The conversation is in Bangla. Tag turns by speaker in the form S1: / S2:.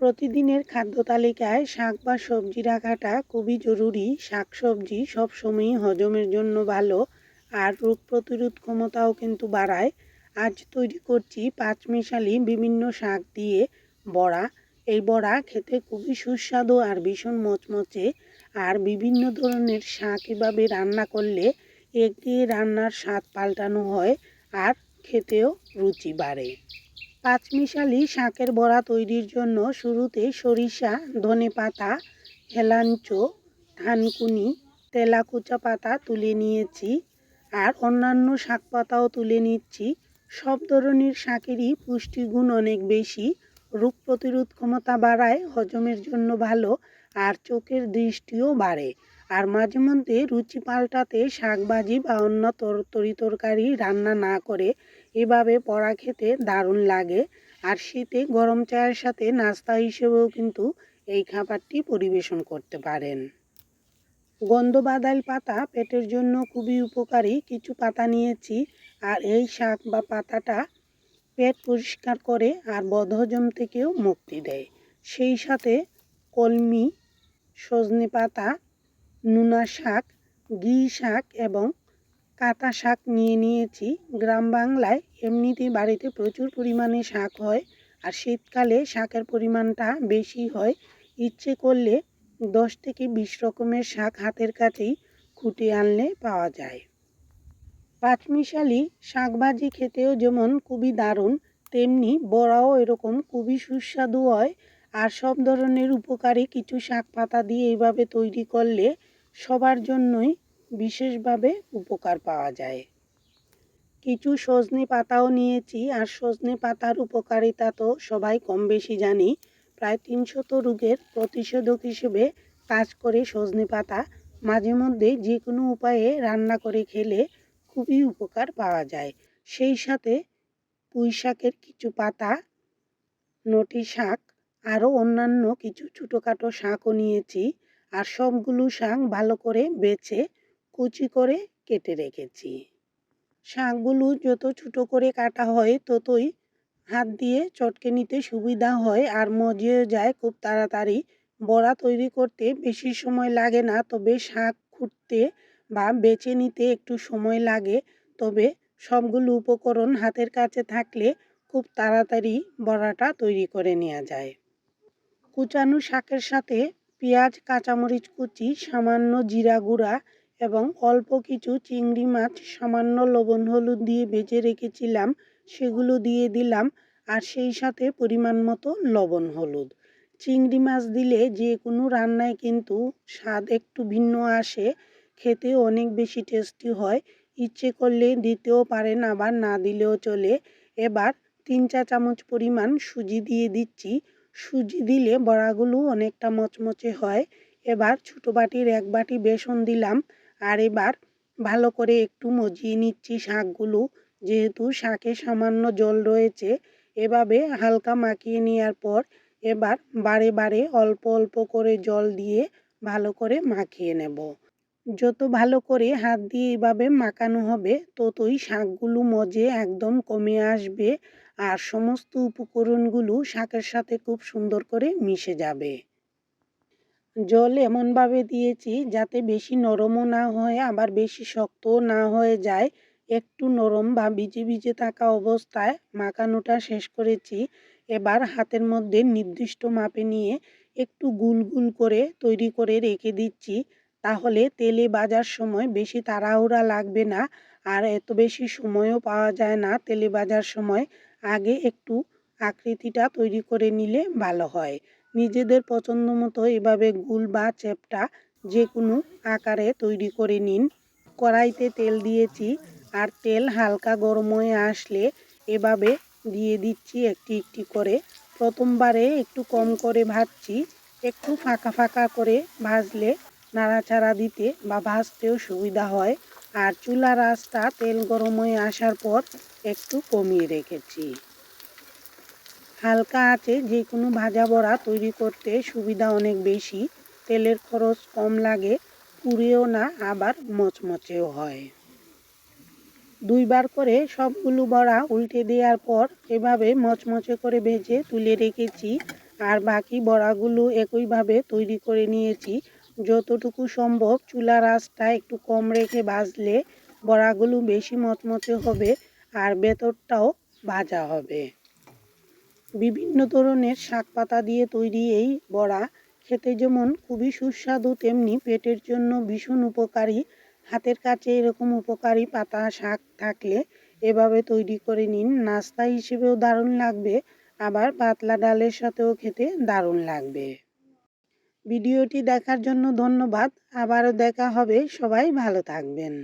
S1: প্রতিদিনের খাদ্য তালিকায় শাক বা সবজি রাখাটা খুবই জরুরি। শাক সবজি সবসময়ই হজমের জন্য ভালো, আর রোগ প্রতিরোধ ক্ষমতাও কিন্তু বাড়ায়। আজ তৈরি করছি পাঁচমিশালি বিভিন্ন শাক দিয়ে বড়া। এই বড়া খেতে খুবই সুস্বাদু আর ভীষণ মচমচে, আর বিভিন্ন ধরনের শাক এভাবে রান্না করলে একদিয়ে রান্নার স্বাদ পাল্টানো হয়, আর খেতেও রুচি বাড়ে। পাঁচমিশালি শাকের বড়া তৈরির জন্য শুরুতে সরিষা, ধনে পাতা, হেলাঞ্চ থানকুনি তেলাকুচা পাতা তুলে নিয়েছি আর অন্যান্য শাক পাতাও তুলে নিচ্ছি। সব ধরনের শাকেরই পুষ্টিগুণ অনেক বেশি। রোগ প্রতিরোধ ক্ষমতা বাড়ায়, হজমের জন্য ভালো আর চোখের দৃষ্টিও বাড়ে। আর মাঝে মধ্যে রুচি পাল্টাতে শাকভাজি বা অন্য তরি তরকারি রান্না না করে এভাবে পড়া খেতে দারুণ লাগে। আর শীতে গরম চায়ের সাথে নাস্তা হিসেবেও কিন্তু এই খাবারটি পরিবেশন করতে পারেন। গন্ধবাদাইল পাতা পেটের জন্য খুবই উপকারী। কিছু পাতা নিয়েছি আর এই শাক বা পাতাটা পেট পরিষ্কার করে আর বদহজম থেকেও মুক্তি দেয়। সেই সাথে কলমি, সজনে পাতা, নোনা শাক, ঘি শাক এবং কাতা শাক নিয়ে নিয়েছি। গ্রাম বাংলায় এমনিতেই বাড়িতে প্রচুর পরিমাণে শাক হয় আর শীতকালে শাকের পরিমাণটা বেশি হয়। ইচ্ছে করলে দশ থেকে বিশ রকমের শাক হাতের কাছেই খুঁটে আনলে পাওয়া যায়। পাঁচমিশালি শাকভাজি খেতেও যেমন খুবই দারুণ, তেমনি বড়াও এরকম খুবই সুস্বাদু হয়। আর সব ধরনের উপকারী কিছু শাক পাতা দিয়ে এইভাবে তৈরি করলে সবার জন্যই বিশেষভাবে উপকার পাওয়া যায়। কিছু সজনে পাতাও নিয়েছি, আর সজনে পাতার উপকারিতা তো সবাই কম বেশি জানি। প্রায় তিনশত রোগের প্রতিষেধক হিসেবে কাজ করে সজনে পাতা। মাঝে মধ্যে যে কোনো উপায়ে রান্না করে খেলে খুবই উপকার পাওয়া যায়। সেই সাথে পুঁই শাকের কিছু পাতা, নটি শাক, আরও অন্যান্য কিছু ছোটোখাটো শাকও নিয়েছি। আর সবগুলো শাক ভালো করে বেছে কুচি করে কেটে রেখেছি। শাকগুলো যত ছোটো করে কাটা হয়, ততই হাত দিয়ে চটকে নিতে সুবিধা হয় আর মজিয়ে যায় খুব তাড়াতাড়ি। বড়া তৈরি করতে বেশি সময় লাগে না, তবে শাক খুঁটতে বা বেছে নিতে একটু সময় লাগে। তবে সবগুলো উপকরণ হাতের কাছে থাকলে খুব তাড়াতাড়ি বড়াটা তৈরি করে নেওয়া যায়। কুচানো শাকের সাথে পেঁয়াজ, কাঁচামরিচ কুচি, সামান্য জিরা গুঁড়া এবং অল্প কিছু চিংড়ি মাছ, সামান্য লবণ হলুদ দিয়ে ভেজে রেখেছিলাম, সেগুলো দিয়ে দিলাম, আর সেই সাথে পরিমাণ মতো লবণ হলুদ। চিংড়ি মাছ দিলে যে কোনো রান্নায় কিন্তু স্বাদ একটু ভিন্ন আসে, খেতে অনেক বেশি টেস্টি হয়, ইচ্ছে করলে দিতেও পারেন, আবার না দিলেও চলে। এবার তিন চা চামচ পরিমাণ সুজি দিয়ে দিচ্ছি। সুজি দিলে বড়াগুলো অনেকটা মচমচে হয়। এবার ছোটো বাটির এক বাটি বেসন দিলাম। আর এবার ভালো করে একটু মজিয়ে নিচ্ছি শাকগুলো। যেহেতু শাকে সামান্য জল রয়েছে, এভাবে হালকা মাখিয়ে নেওয়ার পর এবার বারে বারে অল্প অল্প করে জল দিয়ে ভালো করে মাখিয়ে নেব। যত ভালো করে হাত দিয়ে এভাবে মাখানো হবে, ততই শাকগুলো মজে একদম কমে আসবে আর সমস্ত উপকরণগুলো শাকের সাথে খুব সুন্দর করে মিশে যাবে। জল এমনভাবে দিয়েছি যাতে বেশি নরমও না হয়, আবার বেশি শক্তও না হয়ে যায়। একটু নরম বা ভিজে ভিজে থাকা অবস্থায় মাখানোটা শেষ করেছি। এবার হাতের মধ্যে নির্দিষ্ট মাপে নিয়ে একটু গুল গুল করে তৈরি করে রেখে দিচ্ছি। তাহলে তেলে বাজার সময় বেশি তাড়াহুড়া লাগবে না, আর এত বেশি সময়ও পাওয়া যায় না তেলে বাজার সময়। আগে একটু আকৃতিটা তৈরি করে নিলে ভালো হয়। নিজেদের পছন্দ মতো এভাবে গুল বা চ্যাপটা যে কোনো আকারে তৈরি করে নিন। কড়াইতে তেল দিয়েছি আর তেল হালকা গরম হয়ে আসলে এভাবে দিয়ে দিচ্ছি একটি একটি করে। প্রথমবারে একটু কম করে ভাজছি, একটু ফাঁকা ফাঁকা করে ভাজলে নাড়াচাড়া দিতে বা ভাজতেও সুবিধা হয়। আর চুলার আঁচটা তেল গরম হয়ে আসার পর একটু কমিয়ে রেখেছি। হালকা আঁচে যে কোনো ভাজা বড়া তৈরি করতে সুবিধা অনেক বেশি। তেলের খরচ কম লাগে, পুড়েও না, আবার মচমচেও হয়। দুইবার করে সবগুলো বড়া উল্টে দেওয়ার পর এভাবে মচমচে করে ভেজে তুলে রেখেছি। আর বাকি বড়াগুলো একইভাবে তৈরি করে নিয়েছি। যতটুকু সম্ভব চুলার আঁচটা একটু কম রেখে ভাজলে বড়াগুলো বেশি মচমচে হবে আর ভেতরটাও ভাজা হবে। বিভিন্ন ধরনের শাক পাতা দিয়ে তৈরি এই বড়া খেতে যেমন খুবই সুস্বাদু, তেমনি পেটের জন্য ভীষণ উপকারী। হাতের কাছে এরকম উপকারী পাতা, শাক থাকলে এভাবে তৈরি করে নিন। নাস্তা হিসেবেও দারুণ লাগবে, আবার পাতলা ডালের সাথেও খেতে দারুণ লাগবে। ভিডিওটি দেখার জন্য ধন্যবাদ। আবারও দেখা হবে। সবাই ভালো থাকবেন।